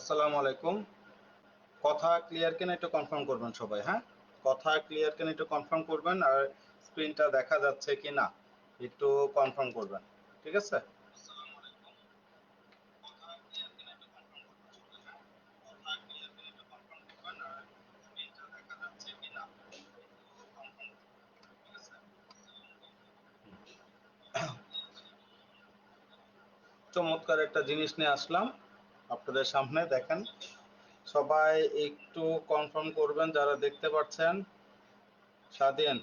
আসসালামু আলাইকুম। কথা ক্লিয়ার কিনা একটু কনফার্ম করবেন সবাই হ্যাঁ? কথা ক্লিয়ার কিনা একটু কনফার্ম করবেন আর স্ক্রিনটা দেখা যাচ্ছে কি না একটু কনফার্ম করবেন, ঠিক আছে? চমৎকার একটা জিনিস নিয়ে আসলাম। আপনাদের সামনে দেখেন। সবাই একটু কনফার্ম করবেন যারা দেখতে পাচ্ছেন। স্বাধীন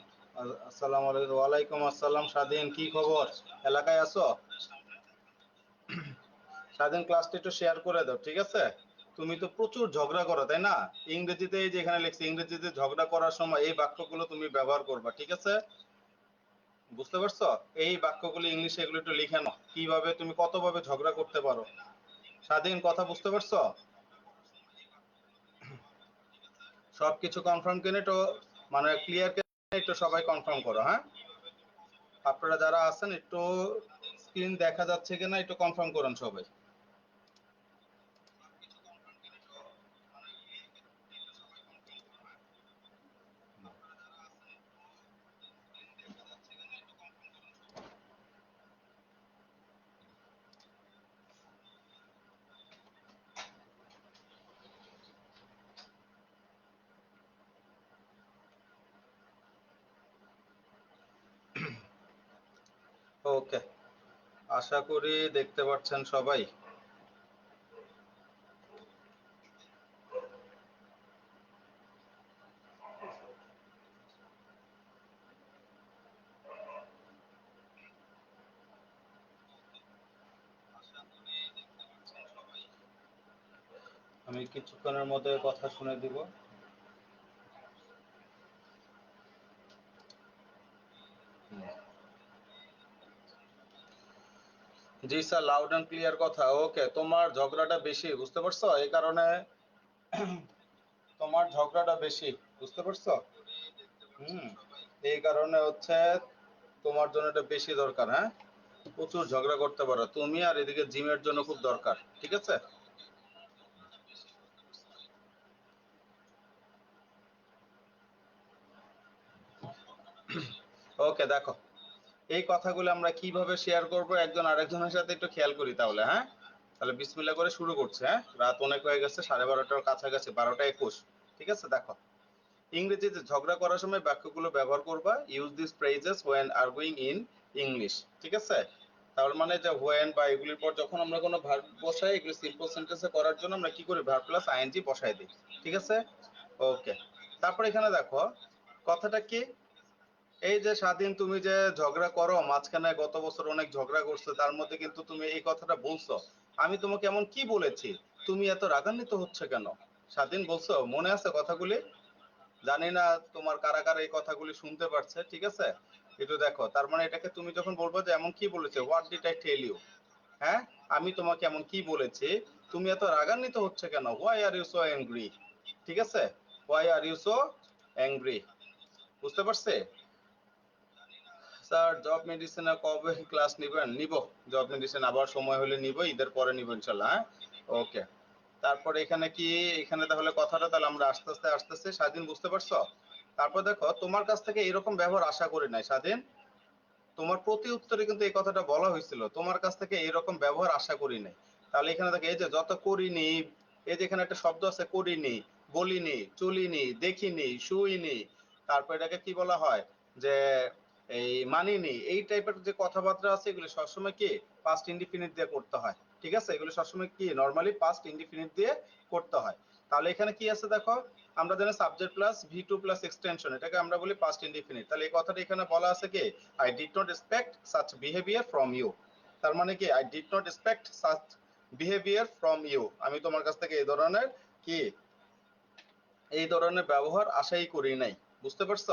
আসসালামু আলাইকুম, ওয়ালাইকুম আসসালাম। স্বাধীন, কি খবর? এলাকায় আছো? স্বাধীন ক্লাসটা একটু শেয়ার করে দাও, ঠিক আছে? তুমি তো প্রচুর ঝগড়া করো, তাই না? ইংরেজিতে এই যে এখানে লিখছি, ইংরেজিতে ঝগড়া করার সময় এই বাক্যগুলো তুমি ব্যবহার করবা, ঠিক আছে? বুঝতে পারছ? এই বাক্যগুলো ইংলিশে এগুলো একটু লিখে নাও। কীভাবে তুমি কতভাবে ঝগড়া করতে পারো? স্বাধীন কথা বুঝতে পারছ? সবকিছু কনফার্ম কিনে তো মানে ক্লিয়ার কিনে একটু সবাই কনফার্ম করো হ্যাঁ? আপনারা যারা আছেন, একটু স্ক্রিন দেখা যাচ্ছে কিনা, একটু কনফার্ম করুন সবাই। ওকে। আশা করি দেখতে পাচ্ছেন সবাই। আমি কিছুক্ষণের মধ্যে কথা শুনে দিব। জি স্যার লাউড অ্যান্ড ক্লিয়ার কথা। ওকে তোমার ঝগড়াটা বেশি, বুঝতে পারছ? এই কারণে তোমার ঝগড়াটা বেশি, বুঝতে পারছ? হুম, এই কারণে হচ্ছে তোমার জন্য এটা বেশি দরকার হ্যাঁ? প্রচুর ঝগড়া করতে পারো। তুমি আর এদিকে জিমের জন্য খুব দরকার, ঠিক আছে? ওকে দেখো। এই কথাগুলো আমরা কীভাবে শেয়ার করব? একজন আরেকজনের সাথে একটু খেয়াল করি তাহলে হ্যাঁ? তাহলে বিসমিল্লা করে শুরু করছে হ্যাঁ? রাত অনেক হয়ে গেছে, সাড়ে বারোটার কাছাকাছি, বারোটা একুশ। ঠিক আছে? দেখো। ইংরেজিতে ঝগড়া করার সময় বাক্যগুলো ব্যবহার করবা use this phrases when arguing in English ঠিক আছে? তার মানে যে ওয়েন বা এগুলির পর যখন আমরা কোনো ভার্ব বসাই, এগুলি সিম্পল সেন্টেন্সে করার জন্য আমরা কি করি? ভার্ব প্লাস আইএনজি বসাই দিই। ঠিক আছে? ওকে তারপর এখানে দেখো, কথাটা কি? এই যে স্বাধীন তুমি যে ঝগড়া করো, মাঝখানে গত বছর অনেক ঝগড়া করছ, তার মধ্যে কিন্তু তুমি এই কথাটা বলছো। আমি তোমাকে এমন কি বলেছি? তুমি এত রাগান্বিত হচ্ছে কেন? স্বাধীন বলছো? মনে আছে কথাগুলি? জানি না তোমার কারা কারা এই কথাগুলি শুনতে পারছে, ঠিক আছে? একটু দেখো, তার মানে এটাকে তুমি যখন বলব যে এমন কি বলেছে what did I tell you হ্যাঁ? আমি তোমাকে এমন কি বলেছি? তুমি এত রাগান্বিত হচ্ছে কেন? Why are you so angry ঠিক আছে? Why are you so angry বুঝতে পারছে? স্যার জব মেডিসিনে কবে ক্লাস নিবেন? নিব। জব মেডিসিন আবার সময় হলে নিব, ঈদের পরে নিব ইনশাল্লাহ হ্যাঁ? ওকে তারপরে এখানে কি, এখানে তাহলে কথাটা তাহলে আমরা আস্তে আস্তে আস্তে আস্তে, স্বাধীন বুঝতে পারছ? তারপর দেখো, তোমার কাছ থেকে এরকম ব্যবহার আশা করি নাই, স্বাধীন। তোমার প্রতি উত্তরে কিন্তু এই কথাটা বলা হয়েছিল, তোমার কাছ থেকে এরকম ব্যবহার আশা করি নাই। তাহলে এখানে দেখো, এই যে যত করিনি, এই যে এখানে একটা শব্দ আছে, করিনি, বলিনি, চলিনি, দেখিনি, শুইনি, তারপর এটাকে কি বলা হয়? যে এই মানিনি এই টাইপের যে কথাবার্তা আছে, এগুলো সবসময় কি? পাস্ট ইন্ডিফিনিট দিয়ে করতে হয়। ঠিক আছে? এগুলো সবসময় কি? নর্মালি পাস্ট ইন্ডিফিনিট দিয়ে করতে হয়। তাহলে এখানে কি আছে দেখো? আমরা জানি subject plus V two plus extension এটাকে আমরা বলি পাস্ট ইন্ডিফিনিট তাহলে এই কথাটা এখানে বলা আছে কি? I did not expect such behaviour from you তার মানে কি? I did not expect such behaviour from you আমি তোমার কাছ থেকে এই ধরনের কি? এই ধরনের ব্যবহার আশাই করি নাই। বুঝতে পারছ?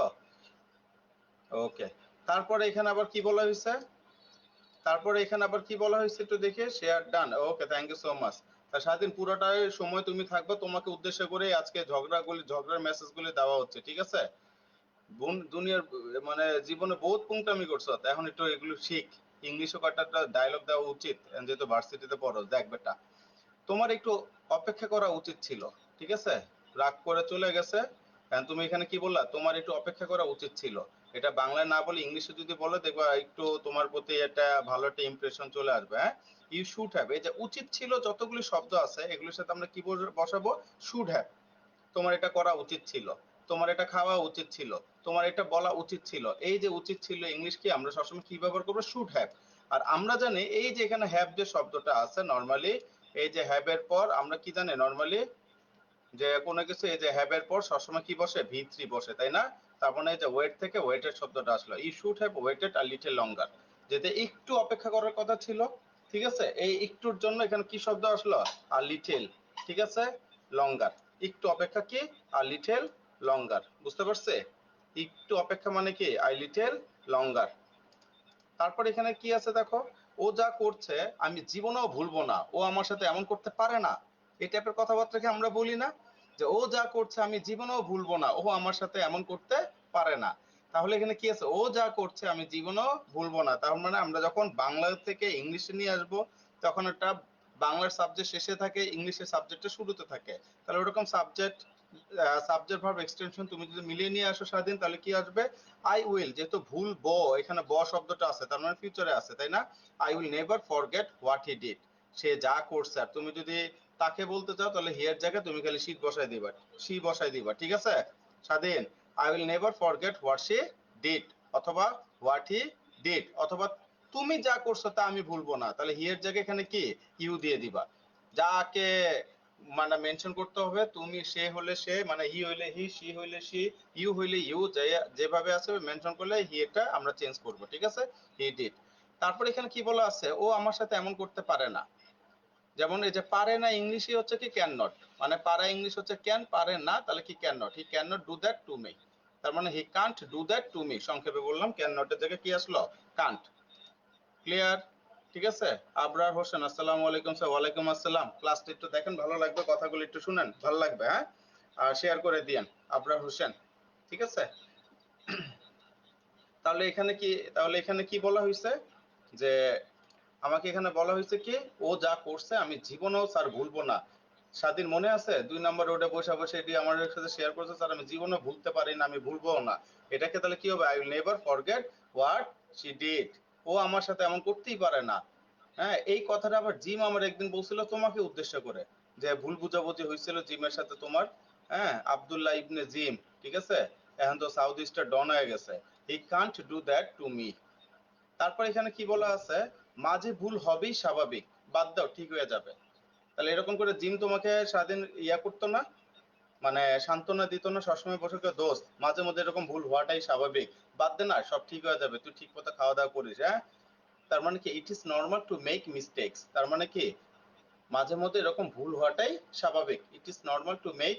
ওকে তারপরে এখানে আবার কি বলা হয়েছে? তারপরে এখানে আবার কি বলা হয়েছে একটু দেখে? Share done okay thank you so much তার সারাদিন পুরোটাই সময় তুমি থাকবে, তোমাকে উদ্দেশ্য করে আজকে ঝগড়াগুলি, ঝগড়ার মেসেজগুলি দেওয়া হচ্ছে, ঠিক আছে? বোন, দুনিয়ার মানে জীবনে বহুত পুংটামি করছ। এখন একটু এগুলো শিখ। ইংলিশও কয়েকটা ডায়লগ দেওয়া উচিত, যেহেতু ভার্সিটিতে পড়ো, দেখ বেটা। তোমার একটু অপেক্ষা করা উচিত ছিল, ঠিক আছে? রাগ করে চলে গেছে। তুমি এখানে কি বললা? তোমার একটু অপেক্ষা করা উচিত ছিল। এটা বাংলায় না বলে ইংলিশে যদি বলো, দেখবা একটু তোমার প্রতি একটা ভালো একটা ইমপ্রেশন চলে আসবে হ্যাঁ? ইউ শুড হ্যাভ এই যে উচিত ছিল যতগুলি শব্দ আছে, এগুলোর সাথে আমরা কি বস- বসাবো শুড হ্যাভ তোমার এটা করা উচিত ছিল। তোমার এটা খাওয়া উচিত ছিল। তোমার এটা বলা উচিত ছিল। এই যে উচিত ছিল ইংলিশ কি আমরা সবসময় কি ব্যবহার করব? শুড হ্যাভ আর আমরা জানি এই যে এখানে হ্যাভ যে শব্দটা আছে নর্মালি এই যে হ্যাভ এর পর আমরা কি জানি? নর্মালি যে কোনো কিছু এই যে হ্যাভ এর পর সবসময় কি বসে? ভি থ্রি বসে, তাই না? তার মানে এই যে ওয়েট থেকে ওয়েটের শব্দটা আসলো। You should have waited a little longer যেতে একটু অপেক্ষা করার কথা ছিল, ঠিক আছে? এই একটুর জন্য এখানে কি শব্দ আসলো? আর লিটেল ঠিক আছে? লঙ্গার একটু অপেক্ষা কি? আর লিটেল লঙ্গার বুঝতে পারছে? একটু অপেক্ষা মানে কি? আই লিটেল লঙ্গার তারপর এখানে কি আছে দেখো? ও যা করছে, আমি জীবনেও ভুলবো না। ও আমার সাথে এমন করতে পারে না। এই টাইপের কথাবার্তা কি আমরা বলি না? যে ও যা করছে আমি জীবনেও ভুলবো না। ও আমার সাথে এমন করতে পারে না। তাহলে এখানে কি আছে? ও যা করছে আমি জীবনেও ভুলবো না। তার মানে আমরা যখন বাংলা থেকে ইংলিশে নিয়ে আসব, তখন একটা বাংলার সাবজেক্ট শেষে থাকে, ইংলিশের সাবজেক্টটা শুরুতে থাকে। তাহলে ওরকম সাবজেক্ট সাবজেক্ট ভার্ব এক্সটেনশন তুমি যদি মিলিয়ে নিয়ে আসো স্বাধীন, তাহলে কি আসবে? আই উইল যেহেতু ভুল ব এখানে ব শব্দটা আছে, তার মানে ফিউচারে আছে, তাই না? I will never forget what he did সে যা করছে, আর তুমি যদি তাকে বলতে চাও, তাহলে হিয়ার জায়গায় তুমি খালি শীত বসাই দিবা। শি বসাই দিবা, ঠিক আছে? Swadhin. I will never forget what she did অথবা হোয়াট হি ডিড অথবা তুমি যা করছ তা আমি ভুলবো না। তাহলে হিয়ার জায়গায় এখানে কি? ইউ দিয়ে দিবা। যাকে মানে মেনশন করতে হবে, তুমি সে হলে সে মানে হি হইলে হি সি হইলে সি ইউ হইলে ইউ যেভাবে আছে মেনশন করলে হি এটা আমরা চেঞ্জ করব, ঠিক আছে? হি ডিড তারপর এখানে কি বলা আছে? ও আমার সাথে এমন করতে পারে না। যেমন এই যে পারে না ইংলিশই হচ্ছে কি ক্যান নট মানে পারা ইংলিশ হচ্ছে ক্যান পারে না, তাহলে কি can not he can not do that to me তার মানে he can't do that to me সংক্ষেপে বললাম ক্যান নটের জায়গায় কি আসলো? কান্ট ক্লিয়ার ঠিক আছে? আবরার হোসেন, আসসালামু আলাইকুম স্যার। ওয়ালাইকুম আসসালাম। ক্লাসটা একটু দেখেন, ভালো লাগবে? কথাগুলো একটু শুনেন, ভালো লাগবে হ্যাঁ? আর শেয়ার করে দিয়েন, আবরার হোসেন। ঠিক আছে? তাহলে এখানে কি, তাহলে এখানে কি বলা হয়েছে? যে আমাকে এখানে বলা হয়েছে কি, ও যা করছে আমি জীবনেও স্যার ভুলবো না। স্বাধীন মনে আছে? দুই নম্বর রোডে বসে বসে এটি আমার সাথে শেয়ার করছে, স্যার, আমি জীবনে ভুলতে পারি না, আমি ভুলবো না। এটাকে তাহলে কি হবে? I will never forget what she did ও আমার সাথে এমন করতেই পারে না। হ্যাঁ এই কথাটা আবার জিম আমার একদিন বলছিল তোমাকে উদ্দেশ্য করে, যে ভুল বুঝাবুঝি হয়েছিল জিমের সাথে তোমার হ্যাঁ আব্দুল্লাহ ইবনে জিম, ঠিক আছে? এখন তো সাউথ ইস্টার ডন হয়ে গেছে। He can't do that to me তারপর এখানে কি বলা আছে? মাঝে ভুল হবেই স্বাভাবিক। বাদ দাও, ঠিক হয়ে যাবে। তাহলে এরকম করে জিম তোমাকে স্বাধীন ইয়া করতো না? মানে সান্ত্বনা দিত না, সবসময় বসে দোস্ত। মাঝে মধ্যে এরকম ভুল হওয়াটাই স্বাভাবিক। বাদ দে না, সব ঠিক হয়ে যাবে, তুই ঠিক মতো খাওয়া দাওয়া করিস হ্যাঁ? তার মানে কি it is normal to make mistakes তার মানে কি, মাঝে মধ্যে এরকম ভুল হওয়াটাই স্বাভাবিক। It is normal to make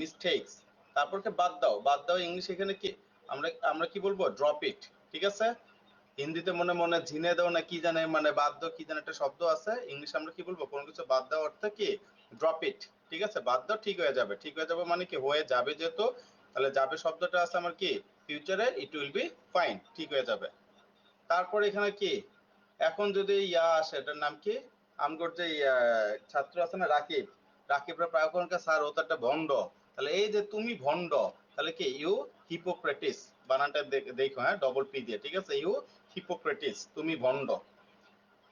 mistakes তারপরকে বাদ দাও। বাদ দাও ইংলিশ এখানে কি, আমরা আমরা কি বলব? ড্রপ ইট ঠিক আছে? হিন্দিতে মনে মনে ঝিনে দাও না কি জানে মানে বাদ দাও কি জানে একটা শব্দ আছে ইংলিশ আমরা কি বলব? কোনো কিছু বাদ দাও অর্থ কি? ড্রপ ইট ঠিক আছে? বাদ দাও, ঠিক হয়ে যাবে। ঠিক হয়ে যাবে মানে কি? হয়ে যাবে যেহেতু, তাহলে যাবে শব্দটা আছে আমার কি? ফিউচারে ইট উইল বি ফাইন ঠিক হয়ে যাবে। তারপর এখানে কি? এখন যদি ইয়া আসে, এটার নাম কি? আমগর যে ছাত্র আছে না, রাকিব, রাকিবরা প্রায় ওখানকার স্যার, ও তো একটা ভণ্ড। তাহলে এই যে তুমি ভণ্ড, তাহলে কি? ইউ হিপোক্রেটিস বানানটা দেখো হ্যাঁ? ডবল পি দিয়ে, ঠিক আছে? ইউ হিপোক্রেটিস তুমি ভণ্ড।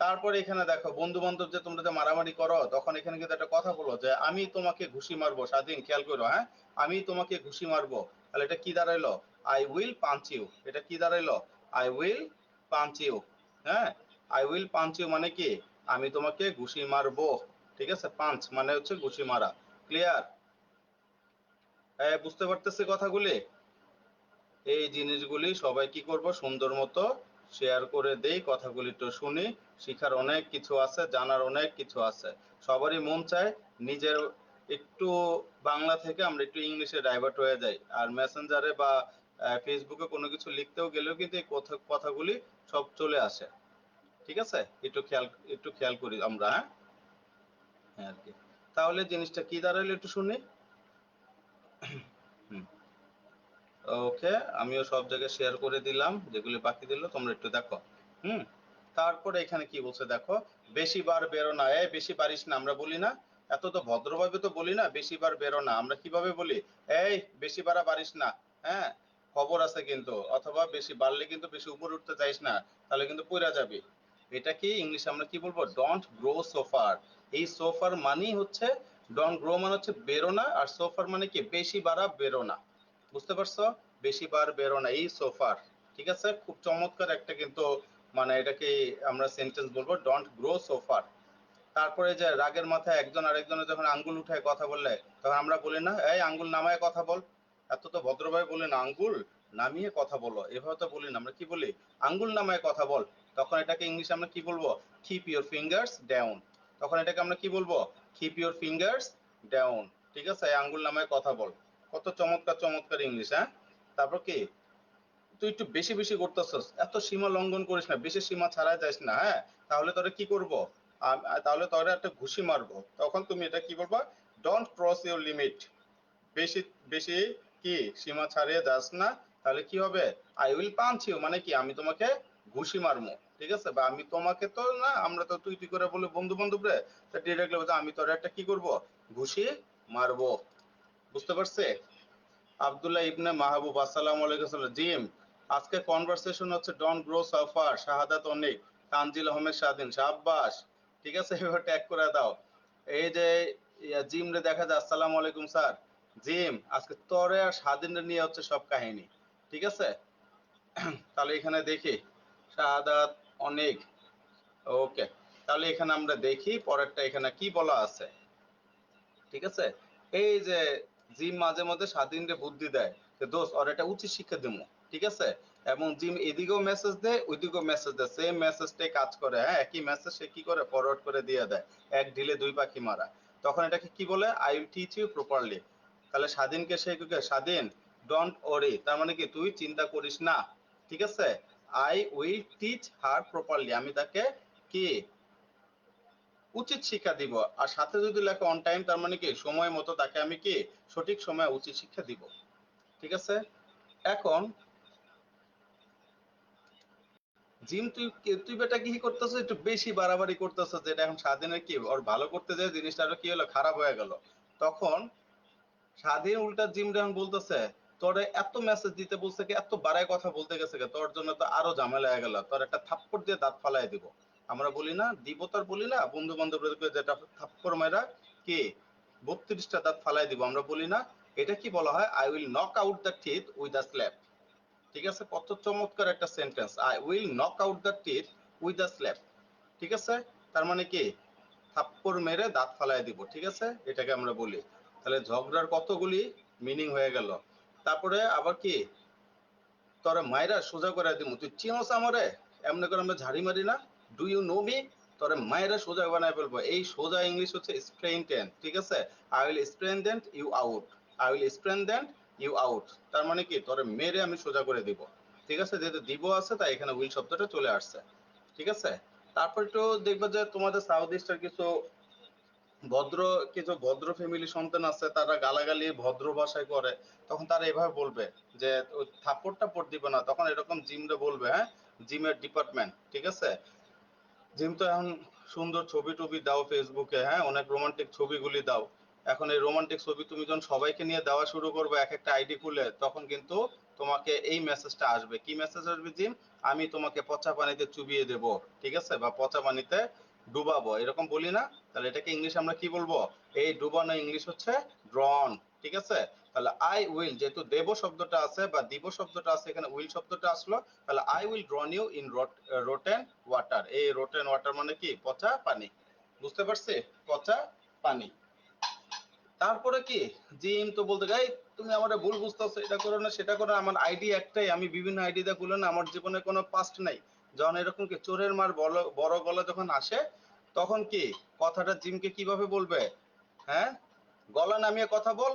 তারপরে এখানে দেখো বন্ধু বান্ধব যে তোমরা যে মারামারি করো, তখন এখানে কিন্তু একটা কথা বলো যে, আমি তোমাকে ঘুষি মারবো, স্বাধীন, খেয়াল করো হ্যাঁ? আমি তোমাকে ঘুষি মারবো। তাহলে এটা কি দাঁড়াইলো? আই উইল পাঞ্চ ইউ এটা কি দাঁড়াইলো? আই উইল পাঞ্চ ইউ হ্যাঁ? আই উইল পাঞ্চ ইউ মানে কি? আমি তোমাকে ঘুষি মারবো। ঠিক আছে? পাঞ্চ মানে হচ্ছে ঘুষি মারা। ক্লিয়ার হ্যাঁ বুঝতে পারতেছে কথাগুলি? এই জিনিসগুলি সবাই কি করব? সুন্দর মতো শেয়ার করে দেই কথাগুলি তো শুনি। শিখার অনেক কিছু আছে, জানার অনেক কিছু আছে। সবারই মন চায় নিজের একটু বাংলা থেকে আমরা একটু ইংলিশে ডাইভার্ট হয়ে যাই। আর মেসেঞ্জারে বা ফেসবুকে কোনো কিছু লিখতেও গেলেও কিন্তু এই কথা, কথাগুলি সব চলে আসে। ঠিক আছে? একটু খেয়াল একটু খেয়াল করি আমরা হ্যাঁ? হ্যাঁ আর কি। তাহলে জিনিসটা কি দাঁড়াইলো একটু শুনি। ওকে, আমিও সব জায়গায় শেয়ার করে দিলাম, যেগুলি বাকি দিল, তোমরা একটু দেখো। হুম? তারপরে এখানে কি বলছে দেখো? বেশি বার বেরো না। এ বেশি পারিস না, আমরা বলি না। এত তো ভদ্রভাবে তো বলি না, বেশি বার বেরো না। আমরা কীভাবে বলি? এই, বেশি বাড়া পারিস না। হ্যাঁ? খবর আছে কিন্তু। অথবা বেশি বাড়লে কিন্তু বেশি উপরে উঠতে চাইস না, তাহলে কিন্তু পড়া যাবে। এটা কি ইংলিশে আমরা কি বলব? ডোন্ট গ্রো সোফার এই সোফার মানেই হচ্ছে ডোন্ট গ্রো মানে হচ্ছে বেরো না, আর সোফার মানে কি? বেশি বাড়া বেরো না। বুঝতে পারছ? বেশি বার বেরো না। এই সোফার ঠিক আছে? খুব চমৎকার একটা কিন্তু মানে এটাকে আমরা সেন্টেন্স বলব ডোন্ট গ্রো সোফার তারপরে যে রাগের মাথায় একজন আরেকজনের যখন আঙ্গুল উঠায় কথা বললে, তখন আমরা বলি না, এই আঙ্গুল নামায় কথা বল। এত তো ভদ্রভাবে বলি না, আঙ্গুল নামিয়ে কথা বলো। এভাবে তো বলি না, আমরা কি বলি? আঙ্গুল নামায় কথা বল। তখন এটাকে ইংলিশে আমরা কি বলব? কিপ ইউর ফিঙ্গার্স ডাউন তখন এটাকে আমরা কি বলব? কিপ ইউর ফিঙ্গার্স ডাউন ঠিক আছে? আঙ্গুল নামায় কথা বল। কত চমৎকার চমৎকার ইংলিশ হ্যাঁ? তারপর কি? তুই একটু বেশি বেশি করতেছস। এত সীমা লঙ্ঘন করিস না, বেশি সীমা ছাড়া যাস না হ্যাঁ? তাহলে তোরা কি করব? তাহলে তোরা একটা ঘুষি মারবো। তখন তুমি এটা কি বলবা? ডোন্ট ক্রস ইউর লিমিট বেশি বেশি কি? সীমা ছাড়িয়ে যাস না। তাহলে কি হবে? আই উইল পাঞ্চ ইউ মানে কি? আমি তোমাকে ঘুষি মারবো, ঠিক আছে? বা আমি তোমাকে তো না, আমরা তো তুই তুই করে বলে বন্ধু বান্ধব রে ডিরেক্টলি আমি তোর একটা কি করব? ঘুষি মারবো। বুঝতে পারছে? আব্দুল্লাহ ইবনে মাহবুব, আসসালামু আলাইকুম। জিম, আজকে কনভারসেশন হচ্ছে ডন গ্রো সাফার শাহাদাত অনেক, তানজিল আহমেদ স্বাধীন শাব্বাস ঠিক আছে, এবার ট্যাগ করে দাও। এই যে জিম রে দেখা যায়, আসসালামু আলাইকুম স্যার। জিম, আজকে তরে আর স্বাধীন নিয়ে হচ্ছে সব কাহিনী। ঠিক আছে? তাহলে এখানে দেখি, শাহাদাত অনেক। ওকে, তাহলে এখানে আমরা দেখি, পরেরটা এখানে কি বলা আছে। ঠিক আছে? এই যে জিম মাঝে মধ্যে স্বাধীনরে বুদ্ধি দেয়। যে দোস্ত, ওর একটা উচিত শিক্ষা দেবো ঠিক আছে? এবং জিম এদিকেও মেসেজ দেয়, ওইদিকেও মেসেজ দেয়। সেম মেসেজটাই কাজ করে হ্যাঁ? একই মেসেজ সে কি করে? ফরওয়ার্ড করে দিয়ে দেয়। এক ঢিলে দুই পাখি মারা। তখন এটাকে কি বলে? I will teach you properly তাহলে স্বাধীনকে সে স্বাধীন ডোন্ট ওরি তার মানে কি? তুই চিন্তা করিস না, ঠিক আছে? I will teach her properly আমি তাকে কি? উচিত শিক্ষা দিব। আর সাথে যদি লেখা অন টাইম তার মানে কি? সময় মতো তাকে আমি কি? সঠিক সময়ে উচিত শিক্ষা দিব। ঠিক আছে? এখন, জিম, তুই তুই বেটা কি করতেছিস? একটু বেশি বাড়াবাড়ি করতেছিস, যেটা এখন স্বাধীনের কি? ওর ভালো করতে যায়, জিনিসটা আরও কি হলো? খারাপ হয়ে গেল। তখন স্বাধীন উল্টা জিম এখন বলতেছে, তোরে এত মেসেজ দিতে বলছে কি? এত বাড়ায় কথা বলতে গেছে তোর জন্য তো আরও ঝামেলা হয়ে গেল। তোর একটা থাপ্পড় দিয়ে দাঁত ফালাই দিব। আমরা বলি না দিব বলি না বন্ধু বান্ধবদেরকে যেটা থাপ্পড় মেরা কি? বত্রিশটা দাঁত ফালাই দিব, আমরা বলি না। এটা কি বলা হয়? I will knock out the teeth with the slap ঠিক আছে? কত চমৎকার একটা sentence I will knock out the teeth with the slap ঠিক আছে? তার মানে কি? থাপ্পড় মেরে দাঁত ফালাই দিব, ঠিক আছে? এটাকে আমরা বলি। তাহলে ঝগড়ার কতগুলি মিনিং হয়ে গেল। তারপরে আবার কি? তোরা মায়েরা সোজা করে দিব। তুই চিনোস আমারে? এমনি করে আমরা ঝাড়ি মারি না? ডু ইউ নো মি তোরে মায়েরা সোজা বানায় ফেলব। এই সোজা ইংলিশ হচ্ছে স্প্রেন টেন ঠিক আছে? I will sprain then you out I will sprain then you out তার মানে কি? তোরে মেরে আমি সোজা করে দিব। ঠিক আছে? যেহেতু দিব আছে, তাই এখানে উইল শব্দটা চলে আসছে। ঠিক আছে? তারপর একটু দেখবে যে তোমাদের সাউথ ইস্টের কিছু ভদ্র কিছু ভদ্র ফ্যামিলি সন্তান আছে, তারা গালাগালি ভদ্র ভাষায় করে। তখন তারা এভাবে বলবে যে, ওই থাপ্পড় টাপ্পড় দিবে না। তখন এরকম জিমরে বলবে হ্যাঁ? জিমের ডিপার্টমেন্ট ঠিক আছে? জিম তো এখন সুন্দর ছবি টবি দাও ফেসবুকে হ্যাঁ? অনেক রোমান্টিক ছবিগুলি দাও। এখন এই রোমান্টিক ছবি তুমি যখন সবাইকে নিয়ে দেওয়া শুরু করবে, এক একটা আইডি খুলে, তখন কিন্তু তোমাকে এই মেসেজটা আসবে। কি মেসেজ আসবে জিম? আমি তোমাকে পচা পানিতে চুবিয়ে দেব, ঠিক আছে? বা পচা পানিতে ডুবাবো। এরকম বলি না? তাহলে এটাকে ইংলিশ আমরা কি বলব? এই ডুবানো ইংলিশ হচ্ছে ড্রন ঠিক আছে? তাহলে আই উইল যেহেতু দেব শব্দটা আছে বা দিব শব্দটা আছে, এখানে উইল শব্দটা আসলো, তাহলে I will drown you in rotten water এই রোটেন ওয়াটার মানে কি? পচা পানি। বুঝতে পারছি? পচা পানি। তারপরে কি? জিম তো বলতে গাই তুমি আমার ভুল বুঝতেছো, এটা করো না, সেটা করো আমার আইডি একটাই, আমি বিভিন্ন আইডি দিয়ে খুলে না, আমার জীবনে কোনো পাস্ট নাই। যখন এরকম কি চোরের মার বড় গলা যখন আসে, তখন কি? কথাটা জিমকে কীভাবে বলবে? হ্যাঁ? গলা নামিয়ে কথা বল।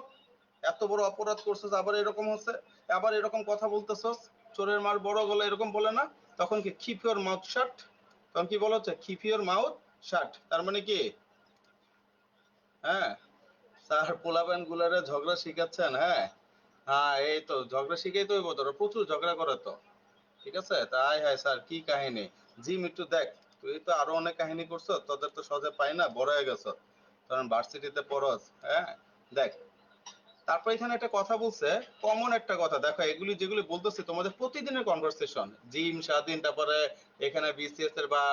এত বড় অপরাধ করছিস, আবার এরকম হচ্ছে, আবার এরকম কথা বলতেছস, চোরের মার বড় গলা এরকম বলে না, তখন কি কিপ ইওর মাউথ শাট তখন কি বলা হচ্ছে? কিপ ইওর মাউথ শাট তার মানে কি? হ্যাঁ স্যার পোলাপান গুলারে ঝগড়া শিখাচ্ছেন হ্যাঁ? হ্যাঁ এই তো, ঝগড়া শিখেই তো তোরা, প্রচুর ঝগড়া করে তো, ঠিক আছে? তাই হ্যাঁ স্যার, কি কাহিনী? জিম, একটু দেখ, তুই তো আরও অনেক কাহিনী করছ তোদের তো সহজে পাই না, বড় হয়ে গেছ কারণ ভার্সিটিতে পড়স হ্যাঁ? দেখ তারপর এখানে একটা কথা বলছে কমন একটা কথা। দেখো, এগুলি যেগুলি বলতেছি, তোমাদের প্রতিদিনের কনভারসেশন জিম স্বাধীন তারপরে এখানে বিসিএস এর বা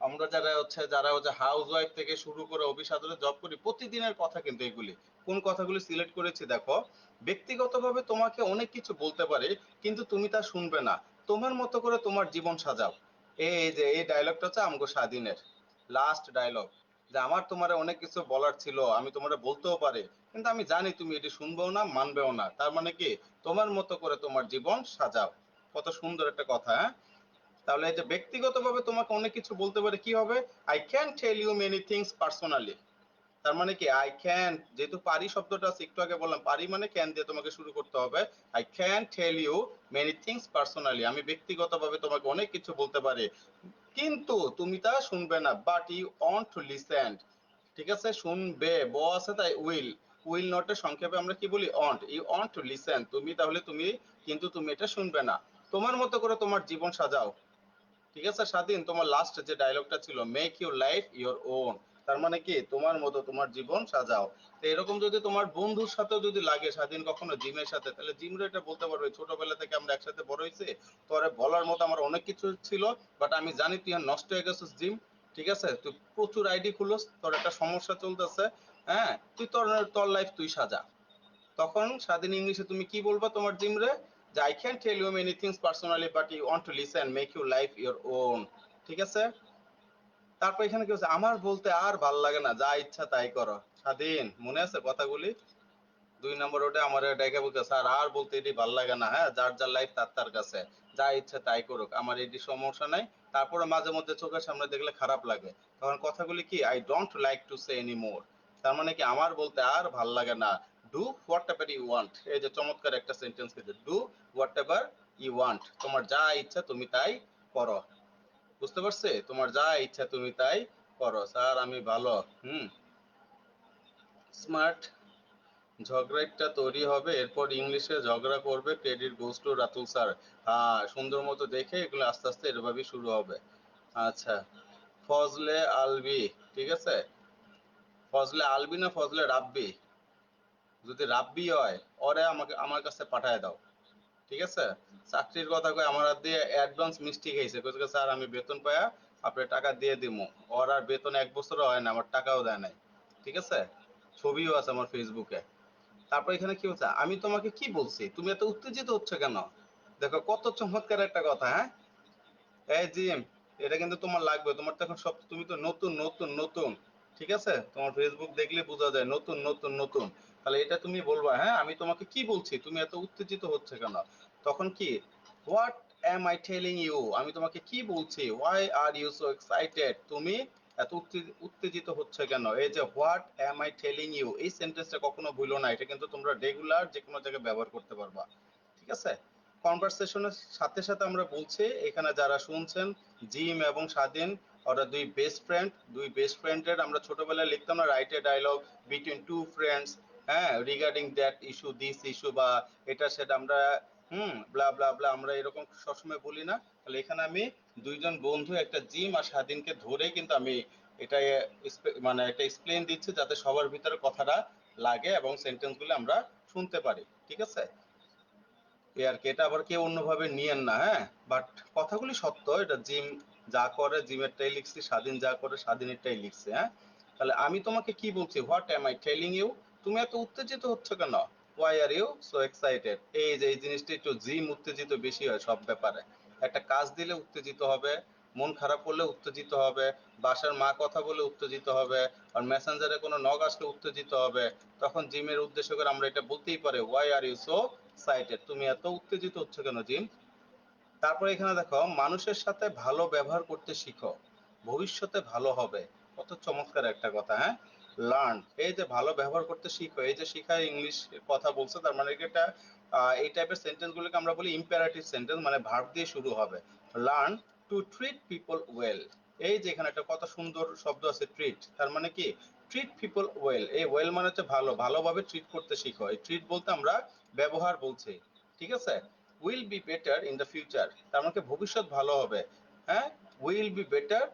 আমরা যারা হচ্ছে যারা হচ্ছে হাউস ওয়াইফ থেকে শুরু করে অফিস আদালতে জব করি, প্রতিদিনের কথা কিন্তু এগুলি। কোন কথাগুলি সিলেক্ট করেছি, দেখো। ব্যক্তিগতভাবে তোমাকে অনেক কিছু বলতে পারে, কিন্তু তুমি তা শুনবে না। তোমার মতো করে তোমার জীবন সাজাও। এই যে, এই ডায়লগটা হচ্ছে আমগো স্বাধীনের। লাস্ট ডায়লগ যে আমার তোমার অনেক কিছু বলার ছিল, আমি তোমার বলতেও পারি, কিন্তু আমি জানি তুমি এটি শুনবেও না, মানবেও না। তার মানে কি? তোমার মতো করে তোমার জীবন সাজাও। কত সুন্দর একটা কথা হ্যাঁ? তাহলে এই যে ব্যক্তিগতভাবে তোমাকে অনেক কিছু বলতে পারে, কি হবে? I can tell you many things personally তার মানে কি? আই ক্যান যেহেতু পারি শব্দটা আছে, একটু আগে বললাম, পারি মানে ক্যান দিয়ে তোমাকে শুরু করতে হবে। I can tell you many things personally আমি ব্যক্তিগতভাবে তোমাকে অনেক কিছু বলতে পারি। কিন্তু তুমি তা শুনবে না but you want to listen ঠিক আছে? শুনবে ব আছে তাই উইল উইল নটের সংক্ষেপে আমরা কি বলি? Won't you want to listen তুমি তাহলে তুমি, কিন্তু তুমি এটা শুনবে না। তোমার মতো করে তোমার জীবন সাজাও, ঠিক আছে? স্বাধীন, তোমার লাস্ট যে ডায়লগটা ছিল make your life your own তার মানে কি? তোমার মতো তোমার জীবন সাজাও। তো এরকম যদি তোমার বন্ধুর সাথেও যদি লাগে, স্বাধীন কখনো জিমের সাথে, তাহলে জিম এটা বলতে পারবে, ছোটবেলা থেকে আমরা একসাথে বড় হয়েছি তোরে বলার মতো আমার অনেক কিছু ছিল বাট আমি জানি তুই নষ্ট হয়ে গেছিস জিম, ঠিক আছে? তুই প্রচুর আইডি খুলোস, তোর একটা সমস্যা চলতেছে হ্যাঁ? তুই তোর তোর লাইফ তুই সাজা। তখন স্বাধীন ইংলিশে তুমি কি বলবা তোমার জিম রে? যে I can tell you many things personally but you want to listen make you life your own ঠিক আছে? তারপর এখানে কি হচ্ছে আমার বলতে আর ভালো লাগে না, যা ইচ্ছা তাই করো। স্বাধীন, মনে আছে কথাগুলি? দুই নম্বর ওটা আমার ডেকে বলতে স্যার আর বলতে এটি ভালো লাগে না হ্যাঁ? যার যার লাইফ তার তার কাছে। যা ইচ্ছা তাই করুক, আমার এটি সমস্যা নাই। তারপরে মাঝে মধ্যে চোখের সামনে দেখলে খারাপ লাগে। তখন কথাগুলি কি? I don't like to say any more তার মানে কি? আমার বলতে আর ভালো লাগে না। Do whatever you want এই যে চমৎকার একটা সেন্টেন্স কিন্তু do whatever you want তোমার যা ইচ্ছা তুমি তাই করো। বুঝতে পারছে? তোমার যা ইচ্ছা তুমি তাই করো। স্যার, আমি ভালো, হুম? স্মার্ট ঝগড়াটা তৈরি হবে, এরপর ইংলিশে ঝগড়া করবে credit goes to Ratul sir. হ্যাঁ সুন্দর মতো দেখে এগুলো আস্তে আস্তে এভাবেই শুরু হবে। আচ্ছা ফজলে আলবি, ঠিক আছে? ফজলে আলবি না ফজলে রাব্বি? যদি রাব্বি হয়, ওরে আমাকে, আমার কাছে পাঠায় দাও। ঠিক আছে? চাকরির কথা কই আমার দিয়ে অ্যাডভান্স মিষ্টি খাইছে। কইছে স্যার, আমি বেতন পায়া আপনি টাকা দিয়ে দিমু। ওর আর বেতন এক বছর হয় না, আমার টাকাও দেয় নাই। ঠিক আছে? ছবিও আছে আমার ফেসবুকে তারপর এখানে কি হচ্ছে? আমি তোমাকে কি বলছি? তুমি এত উত্তেজিত হচ্ছে কেন? দেখো, কত চমৎকার একটা কথা হ্যাঁ? এই জিম, এটা কিন্তু তোমার লাগবে। তোমার তো এখন সব, তুমি তো নতুন নতুন নতুন। ঠিক আছে? তোমার ফেসবুক দেখলে বোঝা যায়, নতুন নতুন নতুন। তাহলে এটা তুমি বলবা হ্যাঁ? আমি তোমাকে কি বলছি? তুমি এত উত্তেজিত হচ্ছে কেন? তখন কি, what am I telling you? আমি তোমাকে কি বলছি? Why are you so excited? তুমি এত উত্তে- উত্তেজিত হচ্ছে কেন? এই যে, what am I telling you? এই সেন্টেন্সটা কখনো ভুলো না, এটা কিন্তু তোমরা রেগুলার যে কোনো জায়গায় ব্যবহার করতে পারবা। ঠিক আছে? কনভারসেশনের সাথে সাথে আমরা বলছি, এখানে যারা শুনছেন, জিম এবং স্বাধীন, ওরা দুই বেস্ট ফ্রেন্ড দুই বেস্ট ফ্রেন্ডের আমরা ছোটবেলায় লিখতাম না write a dialogue between two friends হ্যাঁ regarding that issue this issue বা এটা সেটা আমরা, হুম ব্লা ব্লা ব্লা আমরা এরকম সবসময় বলি না। তাহলে এখানে আমি দুইজন বন্ধু, একটা জিম আর স্বাধীনকে ধরে কিন্তু আমি এটা মানে একটা এক্সপ্লেন দিচ্ছি যাতে সবার ভিতরে কথাটা লাগে এবং সেন্টেন্সগুলো আমরা শুনতে পারি, ঠিক আছে? আর কি, এটা আবার কেউ অন্যভাবে নিয়েন না হ্যাঁ? বাট কথাগুলি সত্য, এটা জিম যা করে জিমেরটাই লিখছি স্বাধীন যা করে স্বাধীনেরটাই লিখছে হ্যাঁ? তাহলে আমি তোমাকে কি বলছি what am I telling you তুমি এত উত্তেজিত হচ্ছ কেন? Why are you so excited এই যে, এই জিনিসটা একটু জিম উত্তেজিত বেশি হয় সব ব্যাপারে। একটা কাজ দিলে উত্তেজিত হবে, মন খারাপ করলে উত্তেজিত হবে, বাসার মা কথা বলে উত্তেজিত হবে, আর মেসেঞ্জারে কোনো নগ আসলে উত্তেজিত হবে, তখন জিমের উদ্দেশ্য করে আমরা এটা বলতেই পারি why are you so excited তুমি এত উত্তেজিত হচ্ছ কেন জিম তারপরে এখানে দেখো, মানুষের সাথে ভালো ব্যবহার করতে শিখো, ভবিষ্যতে ভালো হবে। কত চমৎকার একটা কথা হ্যাঁ? লার্ন এই যে ভালো ব্যবহার করতে শিখো, এই যে শিখা ইংলিশ কথা বলছে, তার মানে এটা এই টাইপের সেন্টেন্স গুলোকে আমরা বলি ইম্পারেটিভ সেন্টেন্স মানে ভার্ব দিয়ে শুরু হবে। Learn to treat people well এই যে এখানে একটা কত সুন্দর শব্দ আছে ট্রিট তার মানে কি? ট্রিট পিপল ওয়েল এই ওয়েল মানে হচ্ছে ভালো, ভালোভাবে ট্রিট করতে শিখো। এই ট্রিট বলতে আমরা ব্যবহার বলছি, ঠিক আছে? Will be better in the future তার মানে ভবিষ্যৎ ভালো হবে। হ্যাঁ? Will be better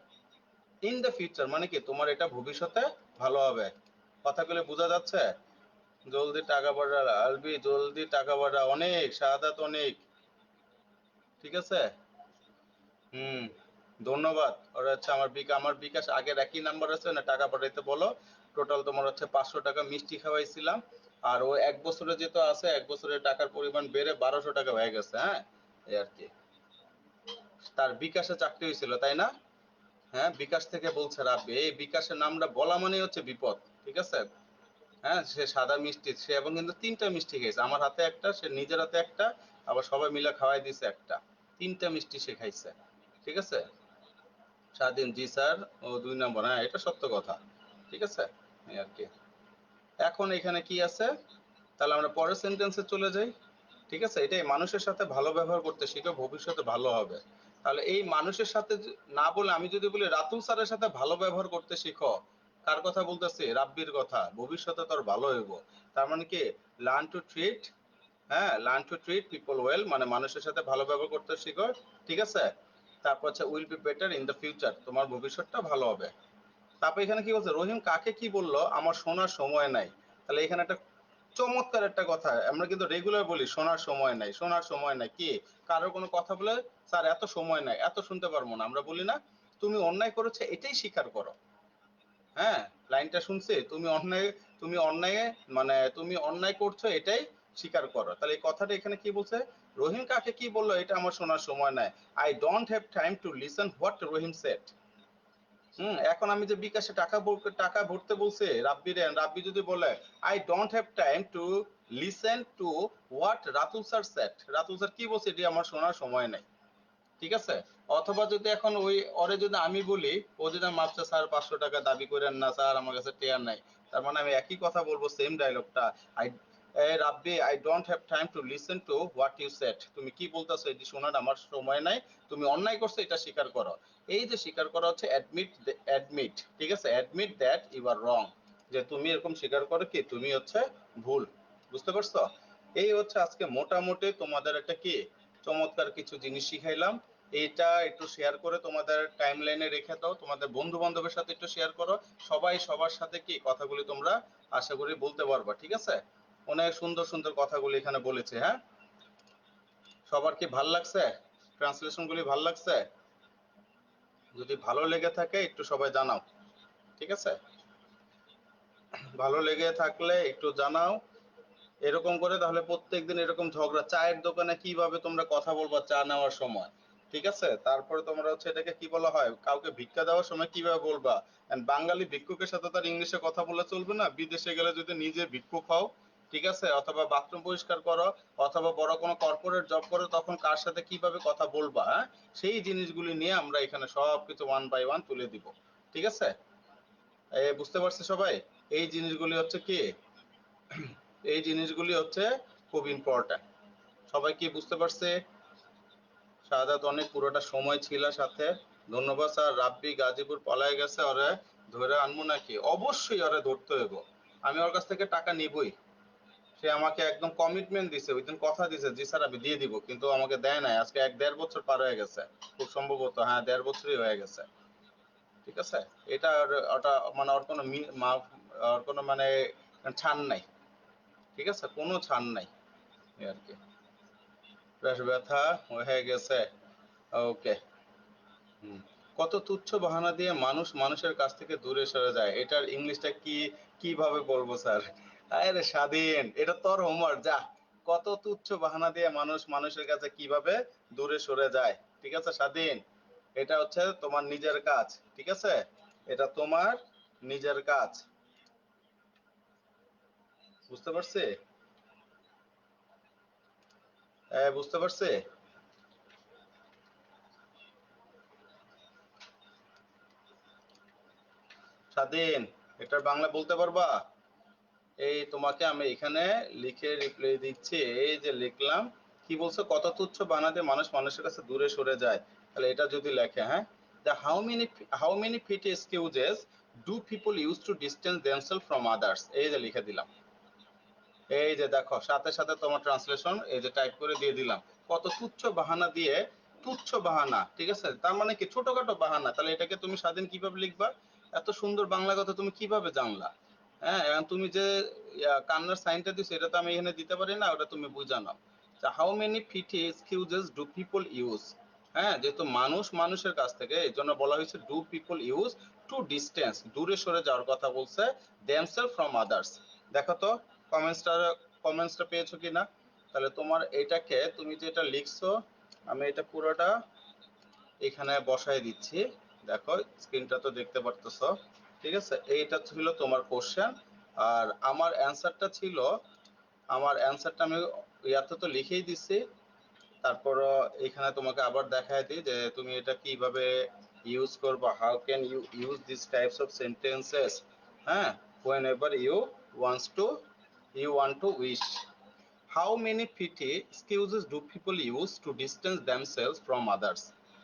in the future মানে কি? তোমার এটা ভবিষ্যতে ভালো হবে। কথাগুলো বোঝা যাচ্ছে? জলদি টাকা পাঠা আলবি, জলদি টাকা পাঠা অনেক শাহাদাত অনেক। ঠিক আছে? হুম, ধন্যবাদ। ওরা হচ্ছে আমার বিকাশ আমার বিকাশ আগের একই নাম্বার আছে, না টাকা পাঠাইতে বলো। টোটাল তোমার হচ্ছে পাঁচশো টাকা মিষ্টি খাওয়াইছিলাম। আর ও এক বছরে যেহেতু আছে, এক বছরের টাকার পরিমাণ বেড়ে বারোশো টাকা হয়ে গেছে হ্যাঁ? এই আর কি। তার বিকাশে চাকরি হয়েছিল, তাই না? হ্যাঁ বিকাশ থেকে বলছে রাব্বি, এই বিকাশের নামটা বলা মানে হচ্ছে বিপদ, ঠিক আছে? হ্যাঁ সে সাদা মিষ্টি, সে এবং কিন্তু তিনটা মিষ্টি খেয়েছে। আমার হাতে একটা, সে নিজের হাতে একটা, আবার সবাই মিলে খাওয়াই দিছে একটা। তিনটা মিষ্টি সে খাইছে, ঠিক আছে? স্বাধীন, জি স্যার, ও দুই নম্বর হ্যাঁ এটা সত্য কথা, ঠিক আছে? এই আর কি। এখন এখানে কি আছে? তাহলে আমরা পরের সেন্টেন্সে চলে যাই, ঠিক আছে? এটাই মানুষের সাথে ভালো ব্যবহার করতে শিখো ভবিষ্যতে ভালো হবে। তাহলে এই মানুষের সাথে না বলে আমি যদি বলি, রাতুল স্যারের সাথে ভালো ব্যবহার করতে শিখো। কার কথা বলতেছি? রাব্বির কথা। ভবিষ্যতে তোর ভালো হইব। তার মানে কি? লার্ন টু ট্রিট হ্যাঁ learn to treat people well মানে মানুষের সাথে ভালো ব্যবহার করতে শিখো, ঠিক আছে? তারপর হচ্ছে will be better in the future তোমার ভবিষ্যৎটা ভালো হবে। তারপর এখানে কি বলছে? রহিম কাকে কি বলল? আমার শোনার সময় নাই। তাহলে এখানে একটা চমৎকার একটা কথা। আমরা কিন্তু রেগুলার বলি, শোনার সময় নাই, শোনার সময় নাই। কি? কারোর কোনো কথা বলে, স্যার, এত সময় নাই, এত শুনতে পারব না। আমরা বলি, না, তুমি অন্যায় করেছ, এটাই স্বীকার করো। হ্যাঁ লাইনটা শুনছে, তুমি অন্যায় তুমি অন্যায় মানে তুমি অন্যায় করছ, এটাই স্বীকার করো। তাহলে এই কথাটা এখানে কি বলছে? রহিম কাকে কি বলল? এটা আমার শোনার সময় নাই। I don't have time to listen what Rahim said হুম, এখন আমি যে বিকাশে টাকা টাকা ভরতে বলছে, রাব্বি রে রাব্বি যদি বলে I don't have time to listen to what Ratul sir said Ratul sir কি বলছে, এটি আমার শোনার সময় নাই। ঠিক আছে? অথবা যদি এখন ওই, ওরে যদি আমি বলি, ও যদি মাপছে স্যার পাঁচশো টাকা দাবি করেন না স্যার আমার কাছে টেয়ার নাই। তার মানে আমি একই কথা বলব সেম ডায়লগটা I Rabbi I don't have time to listen to what you said তুমি কি বলতেছো এটি শোনার আমার সময় নাই। তুমি অন্যায় করছ, এটা স্বীকার করো। এই যে স্বীকার করা হচ্ছে অ্যাডমিট অ্যাডমিট ঠিক আছে? Admit that you are wrong যে তুমি এরকম স্বীকার করো কি? তুমি হচ্ছে ভুল। বুঝতে পারছ? এই হচ্ছে আজকে মোটামুটি তোমাদের একটা কি? চমৎকার কিছু জিনিস শিখাইলাম। এটা একটু শেয়ার করে তোমাদের টাইম লাইনে রেখে দাও। তোমাদের বন্ধু বান্ধবের সাথে একটু শেয়ার করো। সবাই সবার সাথে কি? কথাগুলি তোমরা আশা করি বলতে পারবা, ঠিক আছে? অনেক সুন্দর সুন্দর কথাগুলি এখানে বলেছে হ্যাঁ? সবার কি ভালো লাগছে? ট্রান্সলেশন গুলি ভালো লাগছে? যদি ভালো লেগে থাকে, একটু সবাই জানাও, ঠিক আছে? ভালো লেগে থাকলে একটু জানাও। এরকম করে তাহলে প্রত্যেকদিন এরকম ঝগড়া, চায়ের দোকানে কীভাবে তোমরা কথা বলবা চা নেওয়ার সময়, ঠিক আছে? তারপরে তোমরা হচ্ছে এটাকে কি বলা হয়, কাউকে ভিক্ষা দেওয়ার সময় কীভাবে বলবা? বাঙালি ভিক্ষুকের সাথে তার ইংলিশে কথা বলে চলবে না। বিদেশে গেলে যদি নিজে ভিক্ষুক হও ঠিক আছে? অথবা বাথরুম পরিষ্কার করো, অথবা বড় কোনো কর্পোরেট জব করো, তখন কার সাথে কীভাবে কথা বলবা হ্যাঁ? সেই জিনিসগুলি নিয়ে আমরা এখানে সব কিছু ওয়ান বাই ওয়ান তুলে দিব। ঠিক আছে? বুঝতে পারছে সবাই? এই জিনিসগুলি হচ্ছে কি? এই জিনিসগুলি হচ্ছে খুব ইম্পর্ট্যান্ট সবাই কি বুঝতে পারছে? শাহাদাত অনেক পুরোটা সময় ছিল সাথে। ধন্যবাদ স্যার। রাব্বি গাজীপুর পলায় গেছে, ওরে ধরে আনব নাকি? অবশ্যই ওরে ধরতে হইব। আমি ওর কাছ থেকে টাকা নিবই। সে আমাকে একদম কমিটমেন্ট দিছে ওই দিন কথা দিছে, জি স্যার, আমি দিয়ে দিব, কিন্তু আমাকে দেয় নাই। আজকে এক দেড় বছর পার হয়ে গেছে। খুব সম্ভবত হ্যাঁ দেড় বছরই হয়ে গেছে। ঠিক আছে? এটা ওটা মানে ওর কোনো ওর কোনো মানে ছান নাই। ঠিক আছে? কোনো ছান নাই। আর কি। পেট ব্যথা হয়ে গেছে। ওকে। কত তুচ্ছ বাহানা দিয়ে মানুষ মানুষের কাছ থেকে দূরে সরে যায়। এটার ইংলিশটা কি, কীভাবে বলব স্যার? আরে স্বাধীন, এটা তোর হোমওয়ার্ক যা। কত তুচ্ছ বাহানা দিয়ে মানুষ মানুষের কাছে কীভাবে দূরে সরে যায়, ঠিক আছে স্বাধীন? এটা হচ্ছে তোমার নিজের কাজ, ঠিক আছে? এটা তোমার নিজের কাজ। বুঝতে পারছি? হ্যাঁ বুঝতে পারছি? স্বাধীন, এটার বাংলা বলতে পারবা? এই তোমাকে আমি এখানে লিখে রিপ্লাই দিচ্ছি, এই যে লিখলাম, কি বলছো? কত তুচ্ছ বানাতে মানুষ মানুষের কাছে দূরে সরে যায়। তাহলে এটা যদি লেখে হ্যাঁ? The how many how many petty excuses do people use to distance themselves from others? এই যে লিখে দিলাম। এই যে দেখো, সাথে সাথে তোমার ট্রান্সলেশন এই যে টাইপ করে দিয়ে দিলাম। কত তুচ্ছ বাহানা দিয়ে, তুচ্ছ বাহানা, ঠিক আছে? তার মানে কি? ছোটখাটো বাহানা। তাহলে এটাকে তুমি স্বাধীন কীভাবে লিখবা? এত সুন্দর বাংলা কথা তুমি কীভাবে জানলা? হ্যাঁ এখন তুমি যে কান্নার সাইনটা দিছো, এটা তো আমি এখানে দিতে পারি না, ওটা তুমি বুঝা নাও। How many petty excuses do people use হ্যাঁ যেহেতু মানুষ মানুষের কাছ থেকে, এই জন্য বলা হয়েছে do people use to distance দূরে সরে যাওয়ার কথা বলছে দেমসেল ফ্রম আদার্স দেখো তো কমেন্টসটা কমেন্টসটা পেয়েছ কিনা তাহলে তোমার এটাকে, তুমি যেটা লিখছো, আমি এটা পুরোটা এখানে বসায় দিচ্ছি। দেখো স্ক্রিনটা তো দেখতে পারতেছো। ঠিক আছে? এইটা ছিল তোমার কোশ্চেন আর আমার অ্যান্সারটা ছিল, আমার অ্যান্সারটা আমি ইয়াতে তো লিখেই দিচ্ছি তারপর এখানে তোমাকে আবার দেখায় দিই যে তুমি এটা কীভাবে ইউজ করবা? How can you use this types of sentences হ্যাঁ? Whenever you wants to you want to wish how many petty excuses do people use to distance themselves from others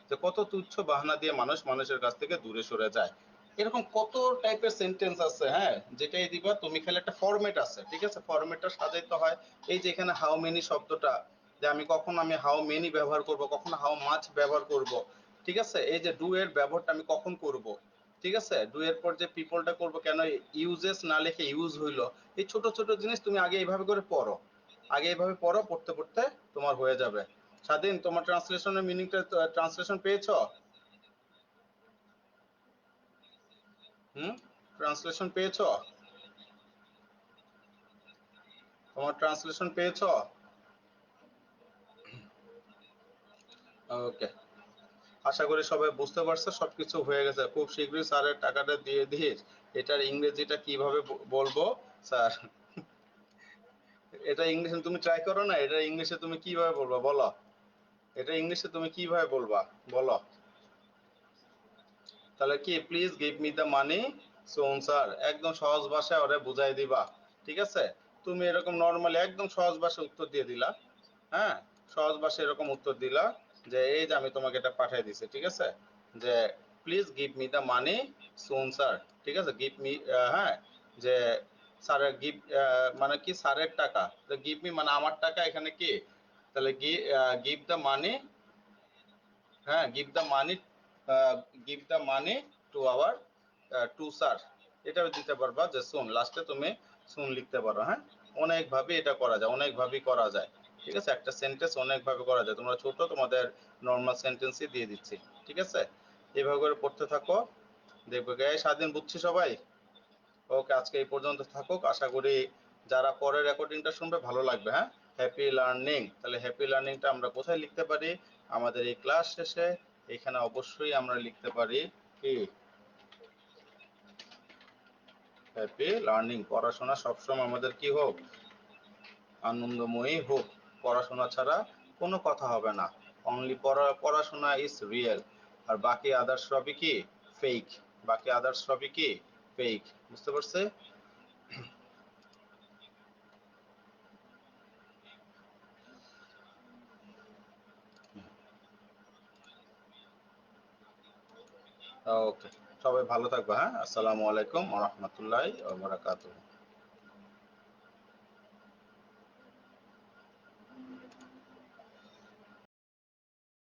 যে কত তুচ্ছ বাহানা দিয়ে মানুষ মানুষের কাছ থেকে দূরে সরে যায়। এরকম কত টাইপের সেন্টেন্স আছে হ্যাঁ? যেটাই দিবা, তুমি খালি একটা ফরম্যাট আছে, ঠিক আছে? ফরম্যাটটা সাজাইতে হয়। এই যে এখানে হাউ মেনি শব্দটা, যে আমি কখন আমি হাউ মেনি ব্যবহার করব, কখন হাউ মাছ ব্যবহার করব, ঠিক আছে? এই যে ডু এর ব্যবহারটা আমি কখন করব, ঠিক আছে? ডু এর পর যে পিপলটা করব, কেন ইউজেস না লিখে ইউজ হইল, এই ছোট ছোট জিনিস তুমি আগে এইভাবে করে পড়ো। আগে এইভাবে পড়ো, পড়তে পড়তে তোমার হয়ে যাবে। স্বাধীন, তোমার ট্রান্সলেশনের মিনিংটা ট্রান্সলেশন পেয়েছ? হুম? ট্রান্সলেশন পেয়েছ? তোমার ট্রান্সলেশন পেয়েছ? ওকে আশা করি সবাই বুঝতে পারছ, সবকিছু হয়ে গেছে। খুব শীঘ্রই স্যারের টাকাটা দিয়ে দিয়ে এটার ইংরেজিটা কীভাবে বলব? স্যার, এটা ইংলিশে তুমি ট্রাই করো না, এটা ইংলিশে তুমি কীভাবে বলবা? বলো। এটা ইংলিশে তুমি কীভাবে বলবা? বলো। তাহলে কি please give me the money soon sir একদম সহজ ভাষায় ওরে বুঝাই দিবা, ঠিক আছে? তুমি এরকম নর্মালি একদম সহজ ভাষায় উত্তর দিয়ে দিলা হ্যাঁ? সহজ ভাষায় এরকম উত্তর দিলা যে, এই যে আমি তোমাকে এটা পাঠিয়ে দিছি, ঠিক আছে? যে please give me the money soon sir ঠিক আছে? গিভ মি হ্যাঁ? যে স্যারের গিভ মানে কি স্যারের টাকা? গিভ মি মানে আমার টাকা এখানে কি? তাহলে গিভ দ্য মানি হ্যাঁ give the money give the money to our to sir এটাও দিতে পারবা যে শুন লাস্টে তুমি শুন লিখতে পারো হ্যাঁ? অনেক ভাবে এটা করা যায় অনেক ভাবেই করা যায়, ঠিক আছে? একটা সেন্টেন্স অনেক ভাবে করা যায়। তোমরা ছোট, তোমাদের নর্মাল সেন্টেন্সই দিয়ে দিচ্ছি, ঠিক আছে? এভাবে করে পড়তে থাকো, দেখবে গে স্বাধীন বুঝছি সবাই? ওকে, আজকে এই পর্যন্ত থাকুক। আশা করি যারা পরে রেকর্ডিংটা শুনবে, ভালো লাগবে হ্যাঁ? হ্যাপি লার্নিং তাহলে হ্যাপি লার্নিংটা আমরা কোথায় লিখতে পারি? আমাদের এই ক্লাস শেষে এখানে অবশ্যই আমরা লিখতে পারি কি? হ্যাপি লার্নিং পড়াশোনা সবসময় আমাদের কি হোক? আনন্দময়ী হোক। পড়াশোনা ছাড়া কোনো কথা হবে না। অনলি পড়া, পড়াশোনা ইজ রিয়েল আর বাকি আদার্স সবই কি? ফেক বাকি আদার্স সবই কি? ফেক বুঝতে পারছে? ওকে সবাই ভালো থাকবে হ্যাঁ? আসসালামু আলাইকুম রহমতুল্লাহ বারাকাতুহু।